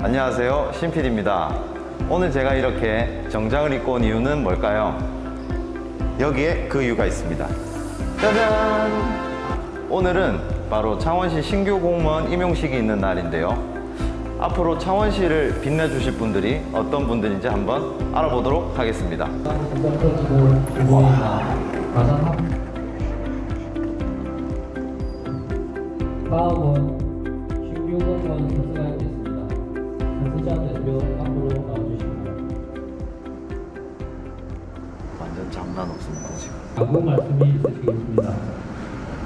안녕하세요. 신필입니다. 오늘 제가 이렇게 정장을 입고 온 이유는 뭘까요? 여기에 그 이유가 있습니다. 짜잔! 오늘은 바로 창원시 신규 공무원 임용식이 있는 날인데요. 앞으로 창원시를 빛내주실 분들이 어떤 분들인지 한번 알아보도록 하겠습니다. 다음은 신규 공무원 선수가 있겠습니다. 선수자 대표 앞으로 나와주십니다. 완전 장난 없습니다, 지금. 아무 말씀이 있으시겠습니다.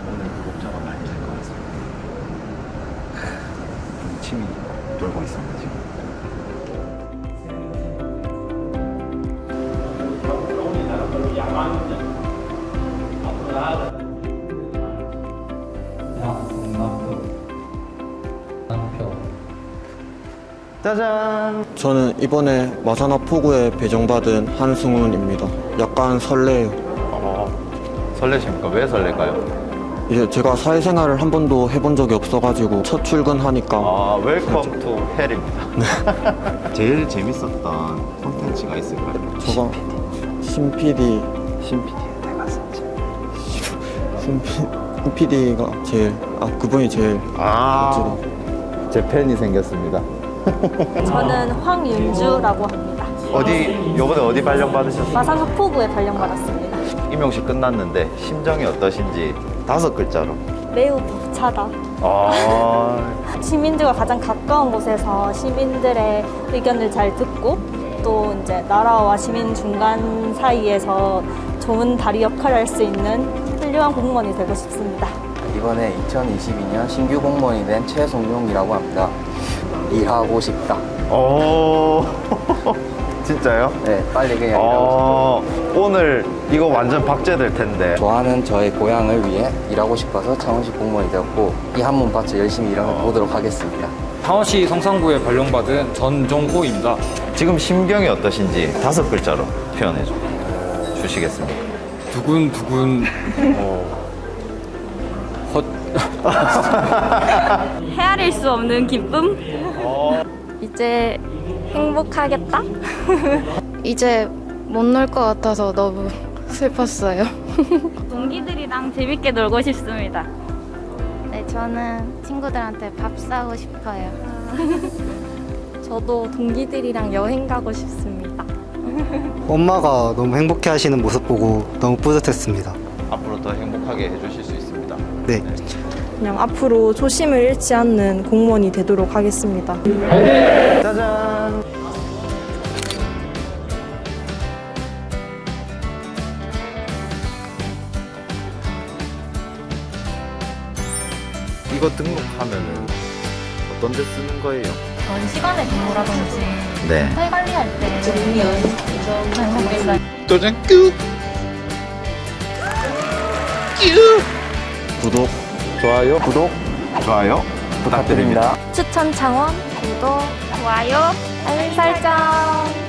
오늘 구독자가 많이 될 것 같습니다. 좀 침이 돌고 있습니다, 지금. 남표. 짜잔! 저는 이번에 마산화 포구에 배정받은 한승훈입니다. 약간 설레요. 어, 설레십니까? 왜 설렐까요? 이제 제가 사회생활을 한 번도 해본 적이 없어가지고 첫 출근하니까 아, 웰컴 투 헬입니다. 제일 재밌었던 콘텐츠가 있을까요? 저가 신 PD, 신 PD의 대가슴지. 신 PD가 제일 아 그분이 제일 아, 제 팬이 생겼습니다. 저는 황윤주라고 합니다. 어디, 요번에 어디 발령 받으셨어요? 마산 학포구에 발령받았습니다. 임용식 끝났는데 심정이 어떠신지 다섯 글자로. 매우 벅차다. 아, 시민들과 가장 가까운 곳에서 시민들의 의견을 잘 듣고 또 이제 나라와 시민 중간 사이에서 좋은 다리 역할을 할 수 있는 훌륭한 공무원이 되고 싶습니다. 이번에 2022년 신규 공무원이 된 최송용이라고 합니다. 일하고 싶다. 오, 진짜요? 네, 빨리 그냥 일하고 싶다. 어, 오늘 이거 완전 박제될 텐데. 좋아하는 저의 고향을 위해 일하고 싶어서 창원시 공무원이 되었고 이한문 바쳐 열심히 일해 보도록 하겠습니다. 창원시 성산구에 발령받은 전정호입니다. 지금 심경이 어떠신지 다섯 글자로 표현해 주, 주시겠습니까? 두근두근 어, 헛 헤아릴 수 없는 기쁨? 이제 행복하겠다? 이제 못 놀 것 같아서 너무 슬펐어요. 동기들이랑 재밌게 놀고 싶습니다. 네, 저는 친구들한테 밥 사고 싶어요. 저도 동기들이랑 여행 가고 싶습니다. 엄마가 너무 행복해 하시는 모습 보고 너무 뿌듯했습니다. 앞으로 더 행복하게 해주실 수 있습니다. 네. 그냥 앞으로 초심을 잃지 않는 공무원이 되도록 하겠습니다. 짜잔! 이거 등록하면은 어떤 데 쓰는 거예요? 전 시간에 근무라든지 네. 살 관리할 때 행복했어요. 구독 좋아요, 구독, 좋아요 부탁드립니다. 추천 창원, 구독, 좋아요. 알림 설정.